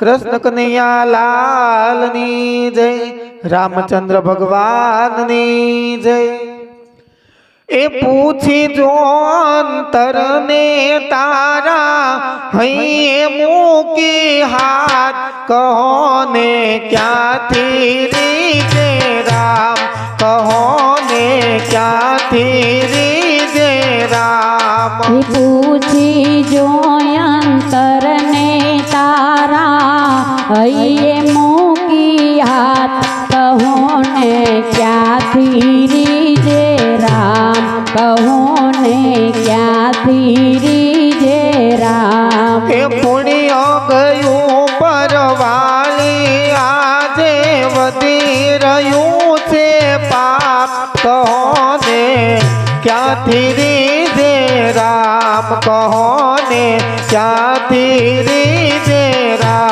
કૃષ્ણ કનૈયા લાલની જય રામચંદ્ર ભગવાનની જય એ પૂછી જો અંતરને તારા હૈયે મૂકી હાથ કહો ને ક્યાંથી રીજે રામ કહો ને ક્યાંથી રીજે રામ એ પૂછી જોયંતરને તારા હૈયે મૂકી હાથ કહો ને ક્યાંથી રીજે રામ કહો ને ક્યાંથી રીજે રામ એ પુણ્ય ગયું પરવાળી આજે વધી રહ્યું છે પાપ કહો ને ક્યાંથી રીજે રામ કહો ને ક્યાંથી રીજે રામ આ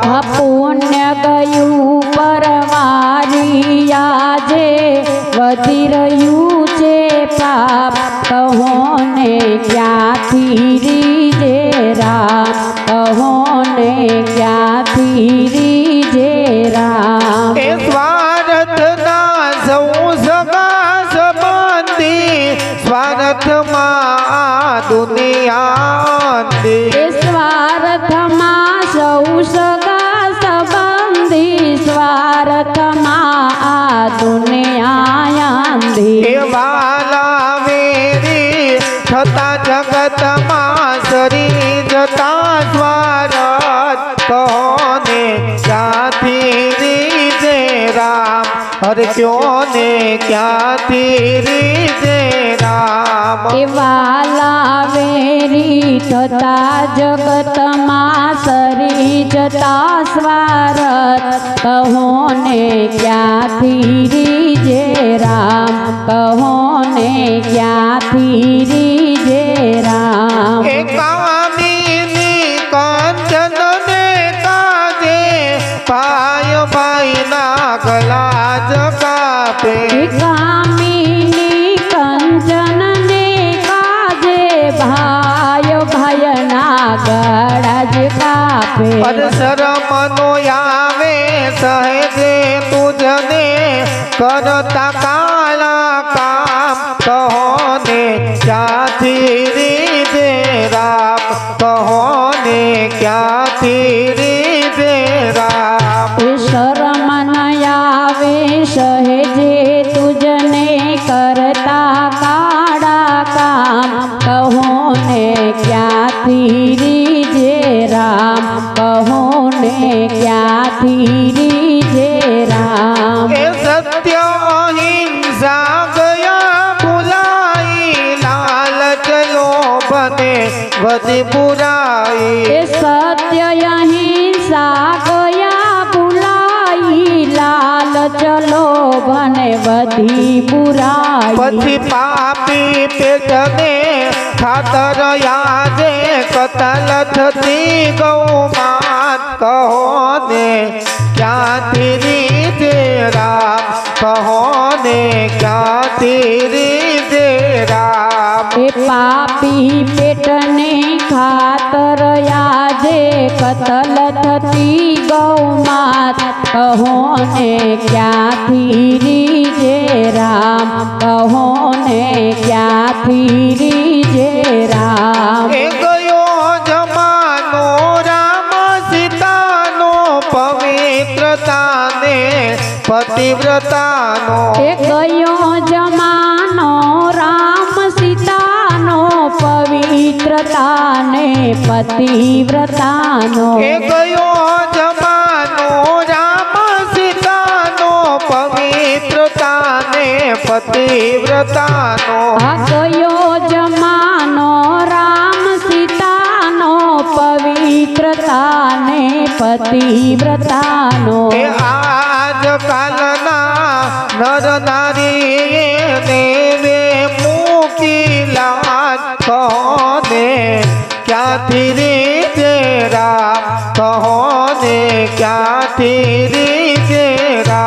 પુણ્ય ગયું પરવારી આજે વધી રહ્યું છે પાપ કહો ને ક્યાંથી રીજે? રામ કહો ને ક્યાંથી રીજે? રામ. એ સ્વાર્થના સૌ સગા સંબંધી, સ્વાર્થમાં દુનિયા અંધી. વેરી થતા જગતમાં સરી જતા સ્વાર્થ કોને ક્યાંથી રીજે રામ હર ક્યો ને ક્યાંથી રીજે રામ એ વાલા વેરી થતા જગતમાં સરી જતા સ્વારથ કહો ને ક્યાંથી રીજે રામ કહો ને ક્યાંથી રીજે ભાઈના ગલા જ કાપે કામિની કંચન ને કાજે ભાય ભાયના ગળા જ કાપે પરસરમનો આવે સહેજે તુજને કરતા કાલા કામ કહો ને ક્યાંથી રીજે પીરી જે રામ. એ સત્ય અહિંસા ગયા પુરાઈ લાલચ લોભ ને વધ પુરાઈ. એ સત્ય અહિંસા ગયા પુરાઈ લાલચ લોભ ને વધી પુરાઈ. પછી પાપી પેટને ખાતર યાદે કતલ થતી ગૌ માં कहो ने क्या तेरी तेरा कहो ने क्या तेरी तेरा हे पापी, पेटने खातर आजे कतल थती गौ मात कहो ने क्या तेरी जेरा राम कहो ने क्या तेरी जेरा राम પતિવ્રતાનો એ ગયો જમાનો રામ સીતાનો પવિત્રતાને પતિવ્રતાનો એ ગયો જમાનો રામ સીતાનો પવિત્રતાને પતિવ્રતાનો આ ગયો જમાનો રામ સીતાનો પવિત્રતાને પતિવ્રતાનો એ नर नारी ने वे मुँह लाज कहोने क्या धीरे तेरा? कहने क्या धीरे तेरा?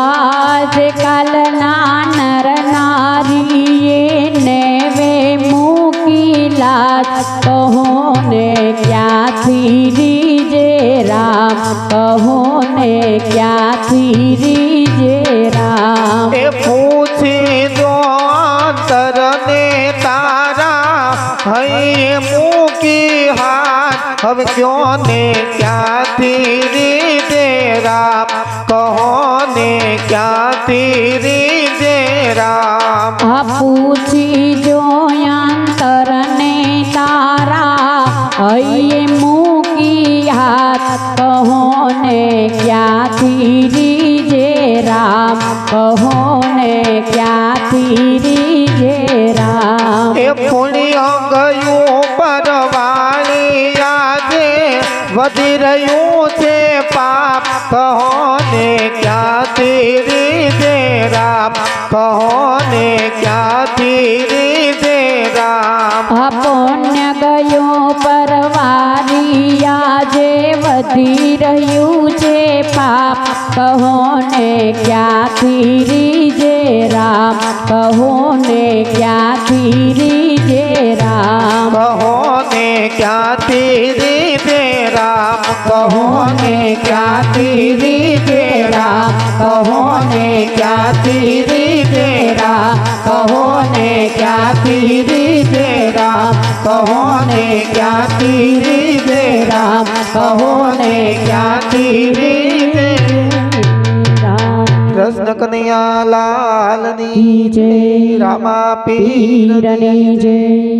आज कल ना नर नारी ये ने वे मुँह लाज कहोने क्या धीरे जे राम कहने क्या धीरे अब क्यों ने क्या तेरी तेरा कहो ने क्या तेरी तेरा जी जो अंतर ने तारा ये मुकी हाथ कहो ने क्या तेरी राम? कहो ने क्या तेरी ये राम? बदिरयों से पाप कहोने क्या तेरी दे राम? कहोने क्या तेरी दे राम? पुण्य गयों परवारिया जे बदिरयों पाप कहो ने क्या खीरी जे राम? कहो ने क्या खीरी जे राम? कहो ने क्या तीरी जे राम? कहो ने क्या तीरी जे राम? कहो ने क्या तीरी जे राम? कहो ने क्या तीरी जे राम? कहो ने क्या तीरी રામ કહો ને ક્યાંથી રામ કૃષ્ણ કનૈયા લાલની જય રામા પીરની જય.